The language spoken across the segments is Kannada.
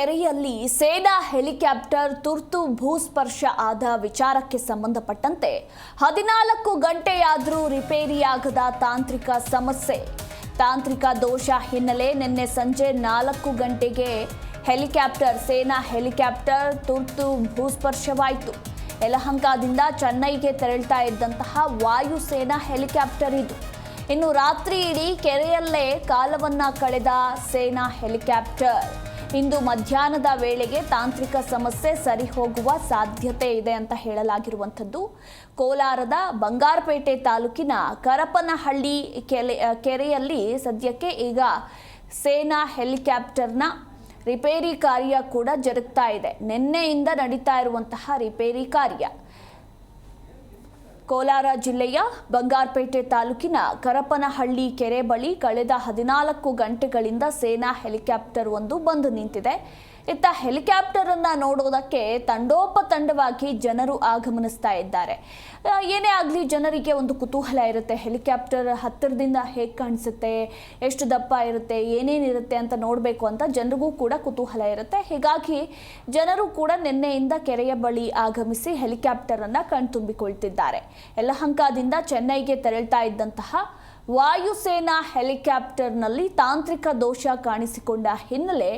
ಕೆರೆಯಲ್ಲಿ ಸೇನಾ ಹೆಲಿಕಾಪ್ಟರ್ ತುರ್ತು ಭೂಸ್ಪರ್ಶ ಆದ ವಿಚಾರಕ್ಕೆ ಸಂಬಂಧಪಟ್ಟಂತೆ ಹದಿನಾಲ್ಕು ಗಂಟೆಯಾದರೂ ರಿಪೇರಿಯಾಗದ ತಾಂತ್ರಿಕ ಸಮಸ್ಯೆ. ತಾಂತ್ರಿಕ ದೋಷ ಹಿನ್ನೆಲೆ ನಿನ್ನೆ ಸಂಜೆ ನಾಲ್ಕು ಗಂಟೆಗೆ ಹೆಲಿಕಾಪ್ಟರ್, ಸೇನಾ ಹೆಲಿಕಾಪ್ಟರ್ ತುರ್ತು ಭೂಸ್ಪರ್ಶವಾಯಿತು. ಯಲಹಂಕದಿಂದ ಚೆನ್ನೈಗೆ ತೆರಳ್ತಾ ಇದ್ದಂತಹ ವಾಯುಸೇನಾ ಹೆಲಿಕಾಪ್ಟರ್ ಇದು. ಇನ್ನು ರಾತ್ರಿ ಇಡೀ ಕೆರೆಯಲ್ಲೇ ಕಾಲವನ್ನ ಕಳೆದ ಸೇನಾ ಹೆಲಿಕಾಪ್ಟರ್. ಇಂದು ಮಧ್ಯಾಹ್ನದ ವೇಳೆಗೆ ತಾಂತ್ರಿಕ ಸಮಸ್ಯೆ ಸರಿ ಹೋಗುವ ಸಾಧ್ಯತೆ ಇದೆ ಅಂತ ಹೇಳಲಾಗಿರುವಂಥದ್ದು. ಕೋಲಾರದ ಬಂಗಾರಪೇಟೆ ತಾಲೂಕಿನ ಕರಪನಹಳ್ಳಿ ಕೆಲೆ ಕೆರೆಯಲ್ಲಿ ಸದ್ಯಕ್ಕೆ ಈಗ ಸೇನಾ ಹೆಲಿಕಾಪ್ಟರ್ನ ರಿಪೇರಿ ಕಾರ್ಯ ಕೂಡ ಜರುಗ್ತಾ ಇದೆ. ನಿನ್ನೆಯಿಂದ ನಡೀತಾ ಇರುವಂತಹ ರಿಪೇರಿ ಕಾರ್ಯ. ಕೋಲಾರ ಜಿಲ್ಲೆಯ ಬಂಗಾರಪೇಟೆ ತಾಲೂಕಿನ ಕರಪನಹಳ್ಳಿ ಕೆರೆ ಬಳಿ ಕಳೆದ ಹದಿನಾಲ್ಕು ಗಂಟೆಗಳಿಂದ ಸೇನಾ ಹೆಲಿಕಾಪ್ಟರ್ ಒಂದು ಬಂದು ನಿಂತಿದೆ. ಇತ್ತ ಹೆಲಿಕಾಪ್ಟರ್ ಅನ್ನ ನೋಡೋದಕ್ಕೆ ತಂಡೋಪತಂಡವಾಗಿ ಜನರು ಆಗಮನಿಸ್ತಾ ಇದ್ದಾರೆ. ಏನೇ ಆಗಲಿ ಜನರಿಗೆ ಒಂದು ಕುತೂಹಲ ಇರುತ್ತೆ. ಹೆಲಿಕಾಪ್ಟರ್ ಹತ್ತಿರದಿಂದ ಹೇಗೆ ಕಾಣಿಸುತ್ತೆ? ಎಷ್ಟು ದಪ್ಪ ಇರುತ್ತೆ? ಏನೇನಿರುತ್ತೆ ಅಂತ ನೋಡಬೇಕು ಅಂತ ಜನರಿಗೂ ಕೂಡ ಕುತೂಹಲ ಇರುತ್ತೆ. ಹೀಗಾಗಿ ಜನರು ಕೂಡ ನಿನ್ನೆಯಿಂದ ಕೆರೆಯ ಬಳಿ ಆಗಮಿಸಿ ಹೆಲಿಕಾಪ್ಟರ್ ಅನ್ನ ಕಣ್ತುಂಬಿಕೊಳ್ತಿದ್ದಾರೆ. ಯಲಹಂಕದಿಂದ ಚೆನ್ನೈಗೆ ತೆರಳ್ತಾ ಇದ್ದಂತಹ ವಾಯುಸೇನಾ ಹೆಲಿಕಾಪ್ಟರ್ನಲ್ಲಿ ತಾಂತ್ರಿಕ ದೋಷ ಕಾಣಿಸಿಕೊಂಡ ಹಿನ್ನೆಲೆ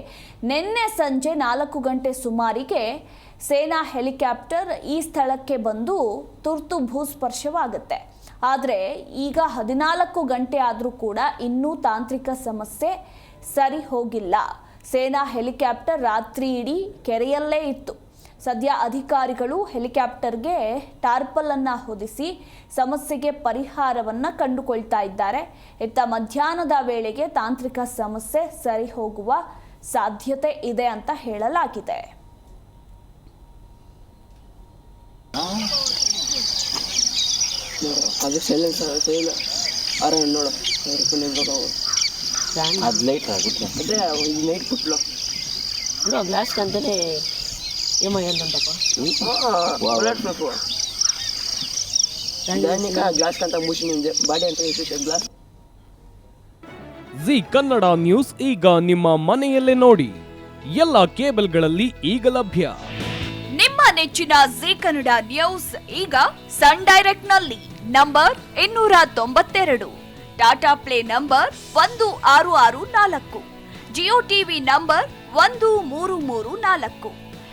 ನಿನ್ನೆ ಸಂಜೆ ನಾಲ್ಕು ಗಂಟೆ ಸುಮಾರಿಗೆ ಸೇನಾ ಹೆಲಿಕಾಪ್ಟರ್ ಈ ಸ್ಥಳಕ್ಕೆ ಬಂದು ತುರ್ತು ಭೂಸ್ಪರ್ಶವಾಗುತ್ತೆ. ಆದರೆ ಈಗ ಹದಿನಾಲ್ಕು ಗಂಟೆ ಆದರೂ ಕೂಡ ಇನ್ನೂ ತಾಂತ್ರಿಕ ಸಮಸ್ಯೆ ಸರಿ ಹೋಗಿಲ್ಲ. ಸೇನಾ ಹೆಲಿಕಾಪ್ಟರ್ ರಾತ್ರಿ ಇಡೀ ಕೆರೆಯಲ್ಲೇ ಇತ್ತು. ಸದ್ಯ ಅಧಿಕಾರಿಗಳು ಹೆಲಿಕಾಪ್ಟರ್ಗೆ ಟಾರ್ಪಲ್ ಅನ್ನು ಹೊದಿಸಿ ಸಮಸ್ಯೆಗೆ ಪರಿಹಾರವನ್ನ ಕಂಡುಕೊಳ್ತಾ ಇದ್ದಾರೆ. ಇತ್ತ ಮಧ್ಯಾಹ್ನದ ವೇಳೆಗೆ ತಾಂತ್ರಿಕ ಸಮಸ್ಯೆ ಸರಿ ಹೋಗುವ ಸಾಧ್ಯತೆ ಇದೆ ಅಂತ ಹೇಳಲಾಗಿದೆ. ನೋಡು ಅದು ಸೈಲೆನ್ಸ್ ಸೈಲ ಅರ ನೋಡು ನಿಲ್ಬೇಕು ಅದು ಲೈಟ್ ಜಿ ಕನ್ನಡ ನ್ಯೂಸ್ ಈಗ ನಿಮ್ಮ ಮನೆಯಲ್ಲೇ ನೋಡಿ. ಎಲ್ಲ ಕೇಬಲ್ಗಳಲ್ಲಿ ಈಗ ಲಭ್ಯ. ನಿಮ್ಮ ನೆಚ್ಚಿನ ಜಿ ಕನ್ನಡ ನ್ಯೂಸ್ ಈಗ ಸನ್ ಡೈರೆಕ್ಟ್ನಲ್ಲಿ ನಂಬರ್ ಇನ್ನೂರ ತೊಂಬತ್ತೆರಡು. ಟಾಟಾ ಪ್ಲೇ ನಂಬರ್ ಒಂದು ಆರು ಆರು ನಾಲ್ಕು. ಜಿಯೋ ಟಿವಿ ನಂಬರ್ ಒಂದು ಮೂರು ಮೂರು ನಾಲ್ಕು.